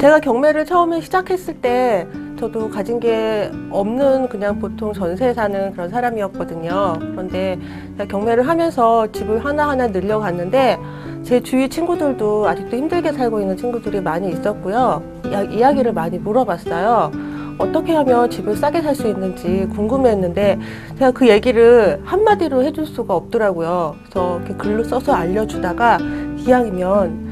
제가 경매를 처음에 시작했을 때 저도 가진 게 없는 그냥 보통 전세에 사는 그런 사람이었거든요. 그런데 제가 경매를 하면서 집을 하나하나 늘려갔는데 제 주위 친구들도 아직도 힘들게 살고 있는 친구들이 많이 있었고요. 이야- 이야기를 많이 물어봤어요. 어떻게 하면 집을 싸게 살 수 있는지 궁금했는데 제가 그 얘기를 한마디로 해줄 수가 없더라고요. 그래서 이렇게 글로 써서 알려주다가 이왕이면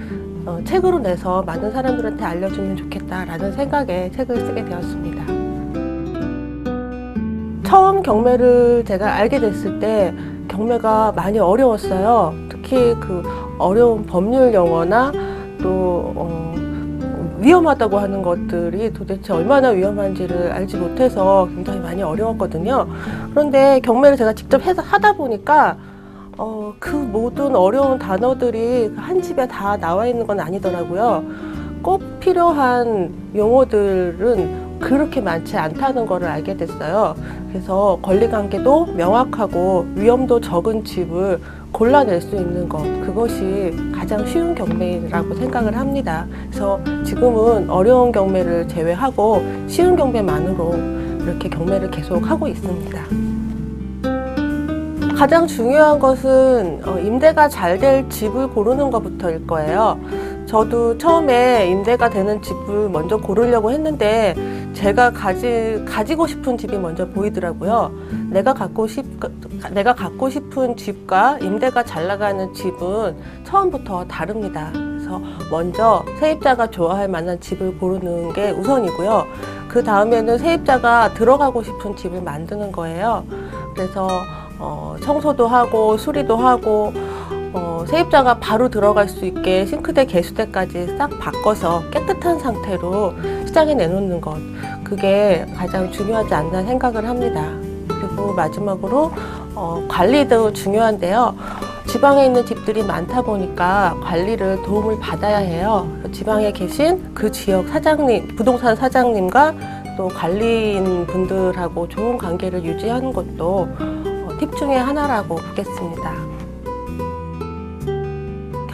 어, 책으로 내서 많은 사람들한테 알려주면 좋겠다라는 생각에 책을 쓰게 되었습니다. 처음 경매를 제가 알게 됐을 때 경매가 많이 어려웠어요. 특히 그 어려운 법률 용어나 또 어, 위험하다고 하는 것들이 도대체 얼마나 위험한지를 알지 못해서 굉장히 많이 어려웠거든요. 그런데 경매를 제가 직접 해서 하다 보니까 어, 그 모든 어려운 단어들이 한 집에 다 나와 있는 건 아니더라고요. 꼭 필요한 용어들은 그렇게 많지 않다는 것을 알게 됐어요. 그래서 권리관계도 명확하고 위험도 적은 집을 골라낼 수 있는 것, 그것이 가장 쉬운 경매라고 생각을 합니다. 그래서 지금은 어려운 경매를 제외하고 쉬운 경매만으로 이렇게 경매를 계속 하고 있습니다. 가장 중요한 것은 어, 임대가 잘 될 집을 고르는 것부터일 거예요. 저도 처음에 임대가 되는 집을 먼저 고르려고 했는데 제가 가지, 가지고 싶은 집이 먼저 보이더라고요. 내가 갖고 싶, 내가 갖고 싶은 집과 임대가 잘 나가는 집은 처음부터 다릅니다. 그래서 먼저 세입자가 좋아할 만한 집을 고르는 게 우선이고요. 그 다음에는 세입자가 들어가고 싶은 집을 만드는 거예요. 그래서 어, 청소도 하고 수리도 하고 어, 세입자가 바로 들어갈 수 있게 싱크대 개수대까지 싹 바꿔서 깨끗한 상태로 시장에 내놓는 것 그게 가장 중요하지 않나 생각을 합니다. 그리고 마지막으로 어, 관리도 중요한데요. 지방에 있는 집들이 많다 보니까 관리를 도움을 받아야 해요. 지방에 계신 그 지역 사장님, 부동산 사장님과 또 관리인 분들하고 좋은 관계를 유지하는 것도 어, 팁 중에 하나라고 보겠습니다.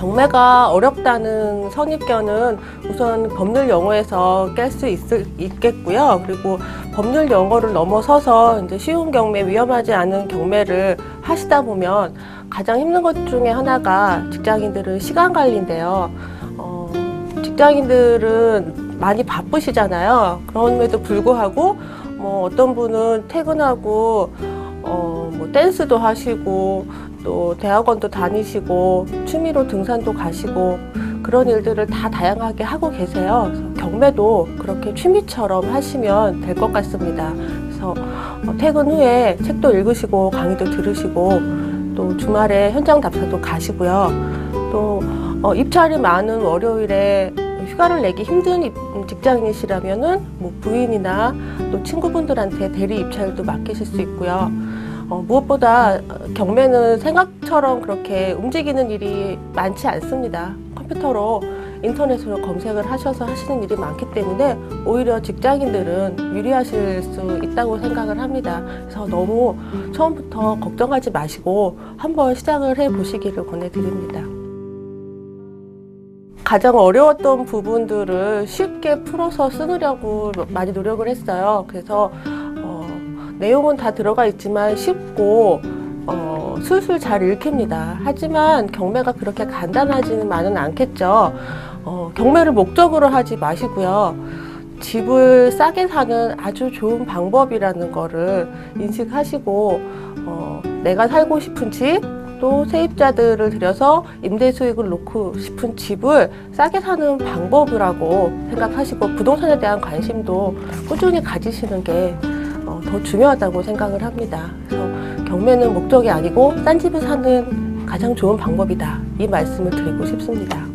경매가 어렵다는 선입견은 우선 법률 용어에서 깰 수 있겠고요. 그리고 법률 용어를 넘어서서 이제 쉬운 경매, 위험하지 않은 경매를 하시다 보면 가장 힘든 것 중에 하나가 직장인들은 시간 관리인데요. 어, 직장인들은 많이 바쁘시잖아요. 그럼에도 불구하고 뭐 어떤 분은 퇴근하고 어, 뭐 댄스도 하시고 또 대학원도 다니시고 취미로 등산도 가시고 그런 일들을 다 다양하게 하고 계세요. 경매도 그렇게 취미처럼 하시면 될 것 같습니다. 그래서 어, 퇴근 후에 책도 읽으시고 강의도 들으시고 또 주말에 현장 답사도 가시고요. 또 어, 입찰이 많은 월요일에 휴가를 내기 힘든 입- 직장인이시라면은 뭐 부인이나 또 친구분들한테 대리 입찰도 맡기실 수 있고요. 어, 무엇보다 경매는 생각처럼 그렇게 움직이는 일이 많지 않습니다. 컴퓨터로 인터넷으로 검색을 하셔서 하시는 일이 많기 때문에 오히려 직장인들은 유리하실 수 있다고 생각을 합니다. 그래서 너무 처음부터 걱정하지 마시고 한번 시작을 해 보시기를 권해드립니다. 가장 어려웠던 부분들을 쉽게 풀어서 쓰느라고 많이 노력을 했어요. 그래서 어, 내용은 다 들어가 있지만 쉽고 어, 술술 잘 읽힙니다. 하지만 경매가 그렇게 간단하지만은 않겠죠. 어, 경매를 목적으로 하지 마시고요. 집을 싸게 사는 아주 좋은 방법이라는 거를 인식하시고 어, 내가 살고 싶은 집, 또 세입자들을 들여서 임대 수익을 놓고 싶은 집을 싸게 사는 방법이라고 생각하시고 부동산에 대한 관심도 꾸준히 가지시는 게 어, 더 중요하다고 생각을 합니다. 그래서 경매는 목적이 아니고 싼 집을 사는 가장 좋은 방법이다. 이 말씀을 드리고 싶습니다.